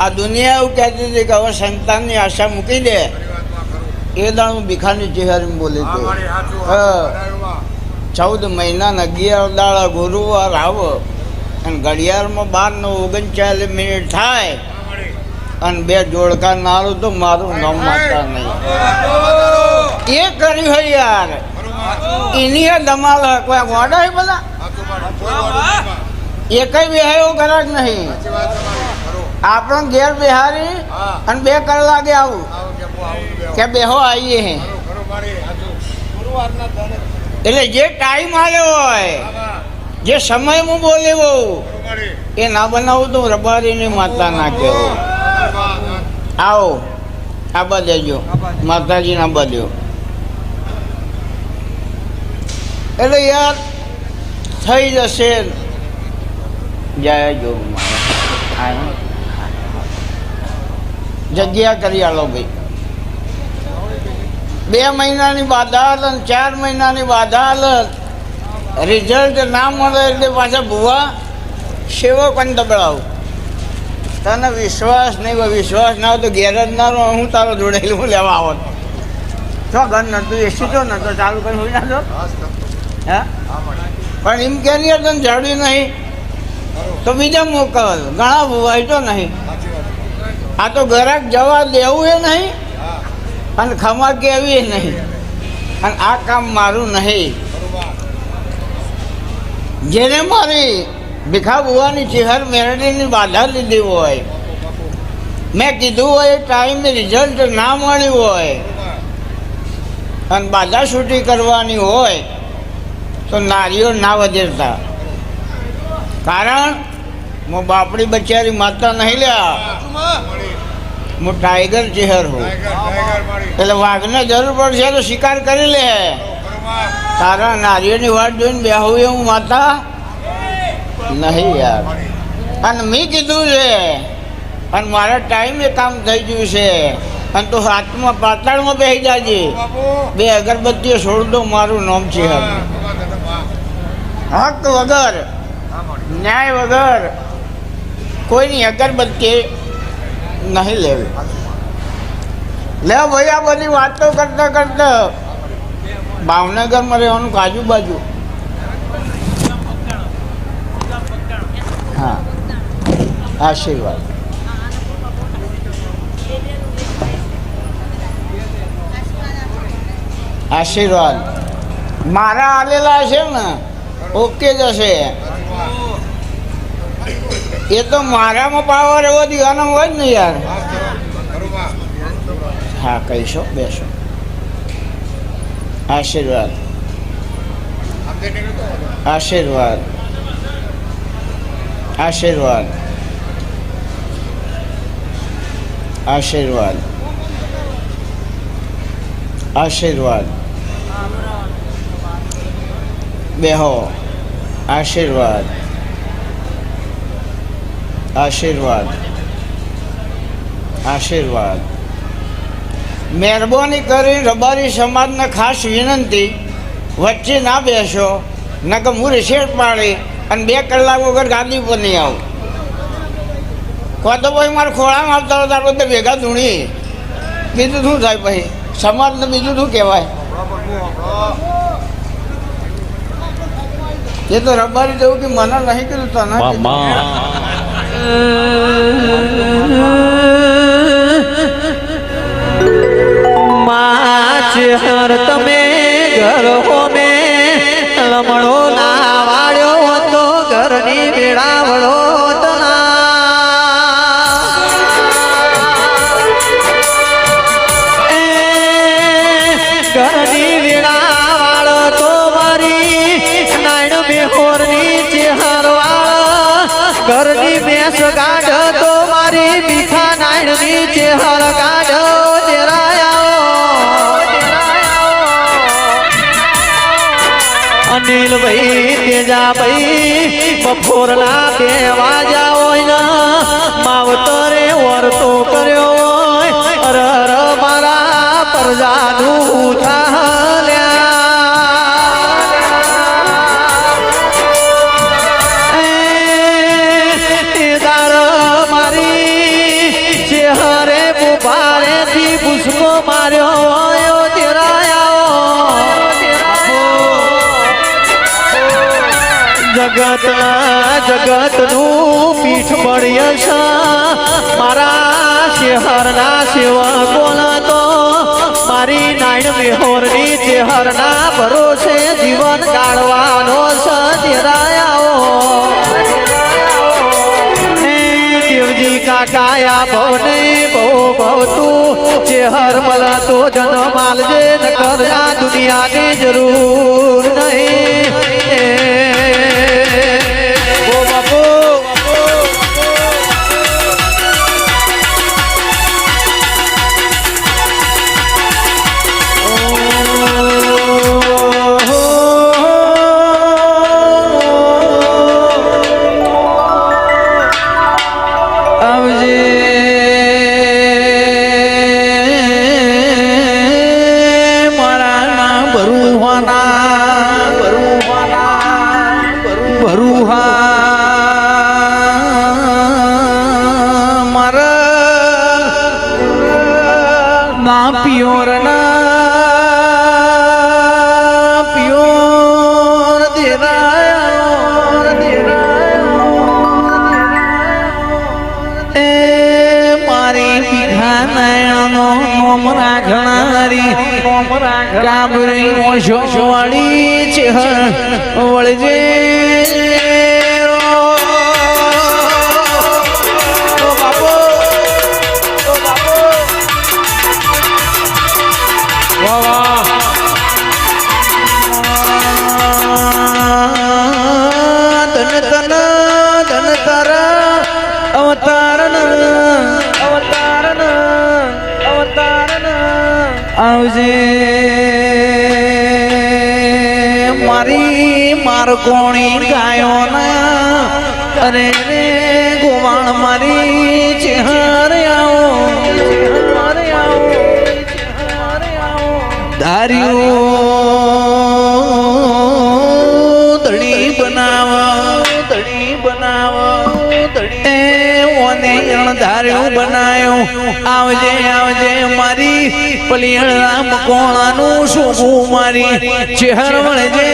આ દુનિયા એવું કહેતી હતી કે હવે સંતાનની આશા મૂકી દે. એ દાણ હું ભીખાની ચહેરી બોલી હતી. ચૌદ મહિનાના અગિયાર દાડા ગુરુવાર આવો અને ઘડિયાળમાં બાર ને ઓગણચાલીસ મિનિટ થાય. અને બે જોડકા નારું તો મારું નામ માતા નહીં. એ કર્યું હોય યાર. એની ધમાલ કોઈ ગોડા બધા? એ કઈ વિહાયો કરાક નહીં. આપણો ઘેર બિહારી અને બે કલાકે આવું. આવું કે બેહો. આવીએ હે. મારી. એટલે જે ટાઈમ આવ્યો હોય જે સમય હું બોલેવો એ ના બનાવું તો રબારીની માતા ના કહેવો. આવો આબા દેજો. માતાજી ના દેજો. એટલે યાર થઈ જશે. જય જોગ જગ્યા કરી આલો ભાઈ. બે મહિનાની બાધા હાલત અને ચાર મહિનાની બાધા હાલત રિઝલ્ટ ના મળે એટલે પાછા ભૂવા પણ દબડાવું તને વિશ્વાસ નહીં હોય, વિશ્વાસ ના હોય તો ઘેર જ ના રહો, હું તારો જોડેલું લેવા આવો. છો ઘર નતું એસી તો નતો ચાલુ કરી હોય ના હે? પણ એમ કે નહીં તને જડ્યું નહીં. તો બીજા મોકલ. ઘણા ભૂવાય તો નહીં. આ તો ઘરાક જવા દેવું એ નહીં, અને ખમા કેવી નહીં. અને આ કામ મારું નહીં. જેને મારી ભીખા બુવાની ચિહર મેળવીની બાધા લીધી હોય, મેં કીધું હોય ટાઈમે રિઝલ્ટ ના મળ્યું હોય, અને બાધા છૂટી કરવાની હોય, તો નારીઓ ના વધેરતા. કારણ હું બાપડી બચારી માતા નહીં લ્યા. હું ટાઈગર ચહેર હું. એટલે વાઘને જરૂર પડશે તો શિકાર કરી લે. તારા નારીઓની વાત જોઈને બેહું એવું માતા? નહીં યાર. અને મેં કીધું છે, અને મારા ટાઈમે કામ થઈ ગયું છે. અને તું હાથમાં પાતાળમાં બેસી જાજે. બે અગરબત્તીઓ છોડ દો, મારું નામ છે. હક વગર. ન્યાય વગર. કોઈની અગરબત્તી નહીં લેવી. લે ભાઈ, આ બધી વાતો કરતા કરતા ભાવનગરમાં રહેવાનું આજુબાજુ હા. આશીર્વાદ. આશીર્વાદ. મારા આલેલા છે ને, ઓકે જ હશે. એ તો મારામાં પાવર એવો દીવાનો હોય જ ને યાર. હા, કહીશો, બેસો. આશીર્વાદ. આશીર્વાદ. આશીર્વાદ. આશીર્વાદ. આશીર્વાદ. બેહો. આશીર્વાદ. આશીર્વાદ. આશીર્વાદ. મહેરબાની કરી રબારી સમાજને ખાસ વિનંતી. વચ્ચે ના બેસો નકર હું રિસેટ પાડી અને બે કલાક વગર ગાદી પર નહીં આવું. કોઈ તો ભાઈ મારા ખોળામાં આવતા તાર બધે ભેગા ધૂણી. બીજું શું થાય પછી સમાજને બીજું શું કહેવાય? એ તો રબારી જેવું કે મને નહીં કીધું તને. માચ હર તમે ઘર હોમે લમણો મીઠા હર કાઢો અનિલ ભાઈ તેજા ભાઈ બપોરના દેવા જાઓ માવતરે વર્તો કર્યો અર મારા પ્રજાનું થાલ્યા જગત જગતનું પીઠ છે. મારા શહેરના સેવકોન તો, મારી નાયણ મેહોરની ચેહરના ભરોસે જીવન તેરાયાઓ હે દેવજી કાકાયા ભવને બહુ ભવતું. ચેહર મલા તો જન્મ માલજે નકર આ દુનિયાની જરૂર નહીં. પિયોરના પિયોર દેરાયો એ મારી પીઠા નયણનો નોમ રાખનારી કાબરી ઓશો વાળી છે વળજે. આવજે મારી મારકોણી ગાયોના? અરે રે ગોવાણ મારી ચેહર ધાર્યું. ધણી બનાવ ધણી બનાવ ધણી ઓને ધાર્યું બનાયો. આવજે આવજે મારી પલિયણ રામ કોણાનું શું મારી. ચહેર વળજે